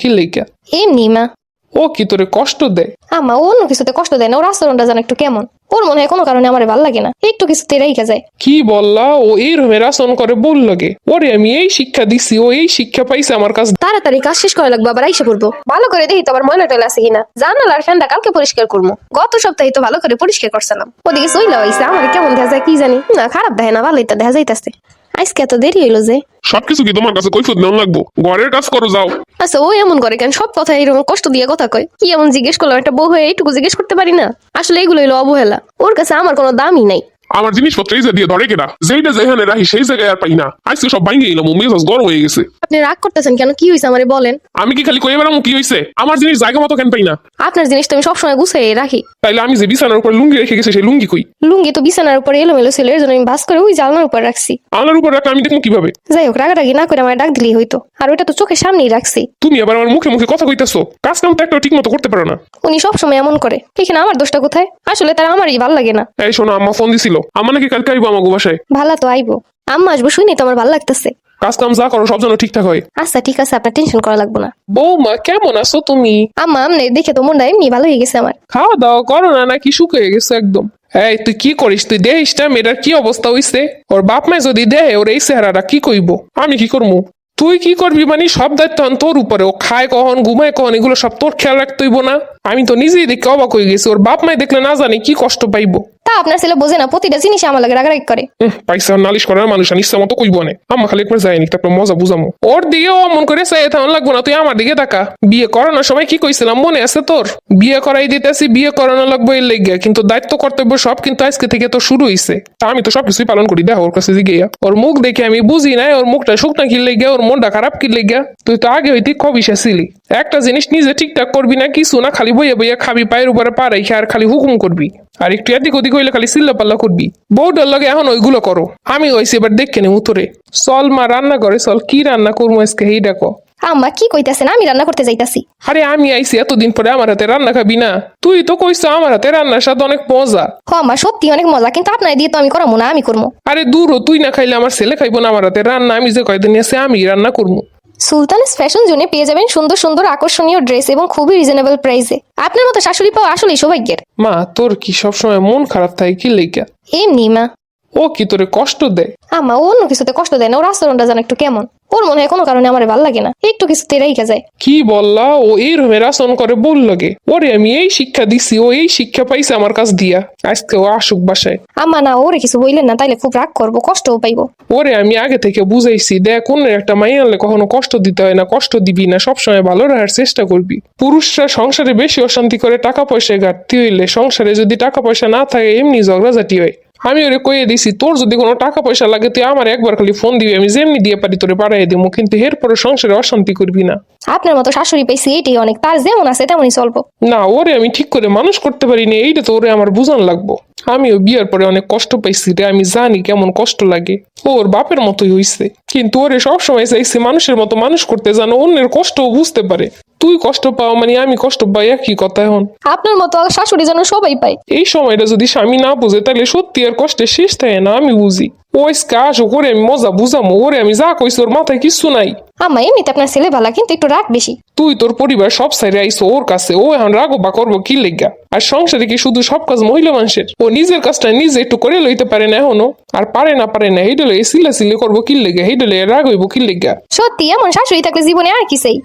কি লেখা এমনি মা। ও কি তোরে কষ্ট দেয়? আমা ও অন্য কিছুতে কষ্ট দেয় না। ওর আচরণটা যেন একটু কেমন। ওর মনে হয় কোনো কারণে আমার ভালো লাগে না। একটু কিছুতে রেখে যায়। কি বললা? ও এই করে বল লাগে। ওরে আমি এই শিক্ষা দিছি। ও এই শিক্ষা পাইছে আমার কাছে তাড়াতাড়ি কাজ শেষ করা লাগবে আবার আইসা পড়ব। ভালো করে দেখি তো আবার ময়লা টয়লা আছে কিনা। জানাল আর ফ্যানটা কালকে পরিষ্কার করব গত সপ্তাহে তো ভালো করে পরিষ্কার করছিলাম। ওদিকে হইছে আমার কেমন দেখা যায় কি জানি। না খারাপ দেখে না ভালোই তো দেখা যাইতাছে। আজকে এত দেরি হইল যে। সবকিছু কি তোমার কাছে কৈফত নেওয়া লাগবো? ঘরের কাজ করো যাও। আচ্ছা ও এমন করে কেন? সব কথা এরকম কষ্ট দিয়ে কথা কয়। কি এমন জিজ্ঞেস করলাম একটা বউ হয়ে এইটুকু জিজ্ঞেস করতে পারি না? আসলে এগুলো হলো অবহেলা। ওর কাছে আমার কোনো দামই নাই। আমার জিনিসপত্র এই যে দিয়ে ধরে কেনা যেইটা যেখানে রাখি সেই জায়গায় আর পাই না। আজকে সব ভাঙে এলাম মেজাজ গরম হয়ে গেছে। আপনি রাগ করতেছেন কেন? কি হয়েছে আমারে বলেন? আমি কি খালি কয়ে বেড়াবো কি হয়েছে আমার জিনিস জায়গা মতো কেন পাই না? আপনার জিনিস তো আমি সবসময় গুছিয়ে রাখি। তাইলে আমি যে বিছানার উপর লুঙ্গি রেখে গেছি সেই লুঙ্গি কই? লুঙ্গি তো বিছানার উপরে এলোমেলো ছিল এর জন্য আমি ভাস করে ওই জালনার উপর রাখছি। আনার উপর রাখলে আমি দেখব কীভাবে? যাই হোক রাগারাগি না করে আমার ডাক দিলেই হইতো। আর ওটা তো চোখের সামনেই রাখছি। তুমি আবার আমার মুখে মুখে কথা কইতেছো। কাজ কাম তো একটা ঠিক মতো করতে পারো না। উনি সবসময় এমন করে। এখানে আমার দোষটা কোথায়? আসলে তার আমারই ভালো লাগে না। এই শোনো আম্মা ফোন দিছিল। নাকি কালকে আইবো বাসায়? ভালো তো আইবো। আম্মা আসব শুনি তো আমার ভালো লাগতেছে? কাজ কাম যা করো সব যেন ঠিকঠাক হয়। আচ্ছা ঠিক আছে আপনার টেনশন করা লাগবে না। বৌমা কেমন আছো তুমি? আম্মা আমনে দেখে তো মনটা এমনি ভালো হয়ে গেছে আমার। খাওয়া দাওয়া করো না নাকি শুকিয়ে গেছে একদম। এই তুই কি করিস? তুই দেখিস না মেয়েটার কি অবস্থা হইছে? ওর বাপ মায় যদি দেহে ওর এই চেহারাটা কি কইব? আমি কি করব তুই কি করবি মানে সব দায়িত্ব তোর উপরে। ও খায় কখন ঘুমায় কখন এগুলো সব তোর খেয়াল রাখতে হইব না। আমি তো নিজেই দেখে অবাক হয়ে গেছি। ওর বাপ মায় দেখলে না জানি কি কষ্ট পাইবো। তা আপনার ছেলে বোঝে না, প্রতিটা জিনিস আমার লাগে রাগারাগি করে। পয়সা নালিশ করার মানুষ ইচ্ছা মতো কইব না। আম্মা খালি একবার যায়নি, তারপর মজা বুঝামো। ওর দিকে মন করে চাই তেমন লাগবো না, তুই আমার দিকে তাকা। বিয়ে করানোর সময় কি কইছিলাম, মনে আছে তোর? বিয়ে করাই দিতেছি, বিয়ে করানো লাগবো এর লেগে কিন্তু দায়িত্ব, কর্তব্য সব কিন্তু আজকে থেকে তো শুরু হইছে। তা আমি তো সবকিছুই পালন করি দেখো ওর কাছে জিগিয়া ওর মুখ দেখে আমি বুঝি নাই, ওর মুখটা শুকনা কি লেগে ওর মনটা খারাপ কি লেগে তুই তো আগে হইতে খবিসা ছিলি একটা জিনিস নিজে ঠিকঠাক করবি না কিছু না খালি বইয়া বইয়া খাবি পায়ের উপরে পা রেখে আর খালি হুকুম করবি। আর একটু এদিক ওদিক হইলে খালি চিল্লা পাল্লা করবি। বউটার লাগে এখন ওইগুলো করো। আমি হইছি এবার দেখে নে উত্তরে চল মা রান্না করে চল কি রান্না করব আজকে এই ডাকো। আম্মা কি কইতাছেন? আমি রান্না করতে যাইতাছি। আরে আমি আইছি এতদিন পরে আমার হাতে রান্না খাবি না। তুই তো কইছ আমার হাতে রান্নার স্বাদ অনেক মজা। হ আম্মা সত্যি অনেক মজা কিন্তু আপনার দিয়ে তো আমি করাবো না আমি করব আরে দূরও তুই না খাইলে আমার ছেলে খাইবো না আমার হাতে রান্না আমি যে কয়দিন আছে আমি রান্না করব সুলতানস ফ্যাশন জোনে পেয়ে যাবেন সুন্দর সুন্দর আকর্ষণীয় ড্রেস এবং খুবই রিজনেবল প্রাইসে আপনার মতো শাশুড়ি পাওয়া আসলেই সৌভাগ্যের। মা তোর কি সবসময় মন খারাপ থাকে কি লেগা? এমনি মা। ও কি তোরে কষ্ট দেয়? আমা ও অন্য কিছুতে কষ্ট দেয় না। ওর আচরণটা যেন একটু কেমন। ওর মনে হয় কোনো কারণে আমার ভালো লাগে না। একটু কিছুতে রেখে যায়। কি বললা? ও এই রকমের আসন করে বল লাগে। ওরে আমি এই শিক্ষা দিছি ও এই শিক্ষা পাইছে আমার কাছ দিয়া। আজকে ও আসুক বাসায়। আম্মা না ওরে কিছু বললেন না তাইলে খুব রাগ করব কষ্টও পাইবো। ওরে আমি আগে থেকে বুঝাইছি দেখ কোন একটা মাই আনলে কখনো কষ্ট দিতে হয় না কষ্ট দিবি না সবসময় ভালো রাখার চেষ্টা করবি। পুরুষরা সংসারে বেশি অশান্তি করে টাকা পয়সায় ঘাটতি হইলে সংসারে যদি টাকা পয়সা না থাকে এমনি ঝগড়াঝাটি হয়। আমি ওরে কয়ে দিছি তোর যদি কোনো টাকা পয়সা লাগে তুই আমার একবার খালি ফোন দিবি আমি যেমনি দিয়ে পারি তোরে বাড়াই দিব কিন্তু এরপরে সংসারে অশান্তি করবি না। আপনার মতো শাশুড়ি পাইছি এটাই অনেক তার যেমন আছে তেমনই চলবো। না ওরে আমি ঠিক করে মানুষ করতে পারিনি এইটা তো ওরে আমার বুঝান লাগবো। আমিও বিয়ার পরে অনেক কষ্ট পাইছি রে আমি জানি কেমন কষ্ট লাগে। ওর বাপের মতোই হইছে। কিন্তু ওরে সবসময় চাইছে মানুষের মতো মানুষ করতে জানো অন্যের কষ্টও বুঝতে পারে। তুই কষ্ট পাও মানে আমি কষ্ট পাই একই কথা এখন। আপনার মতো শাশুড়ি যেন সবাই পায়। এই সময়টা যদি স্বামী না বুঝে তাহলে সত্যি আর কষ্টের শেষ থাকে না আমি বুঝি। ও আজকে আসো আমি মজা বুঝামো ওরে আমি যা কইছি ওর মাথায় কিছু নাই। আম্মা এমনিতে আপনার ছেলে ভালা কিন্তু একটু রাগ বেশি। তুই তোর পরিবার সব সাইডে আইসো ওর কাছে ও এখন রাগো বা করব কি লেগা? আর সংসারে কি শুধু সব কাজ মহিলা মানুষের? ও নিজের কাজটা নিজে একটু করে লইতে পারে না এখনও। আর পারে না পারে না হেইডলে সিলা সিলে করব কি লেগা? হেইডলে রাগ হইব কি লেগা? সত্যি এমন শাশুড়ি থাকলে জীবনে আর কি চাই?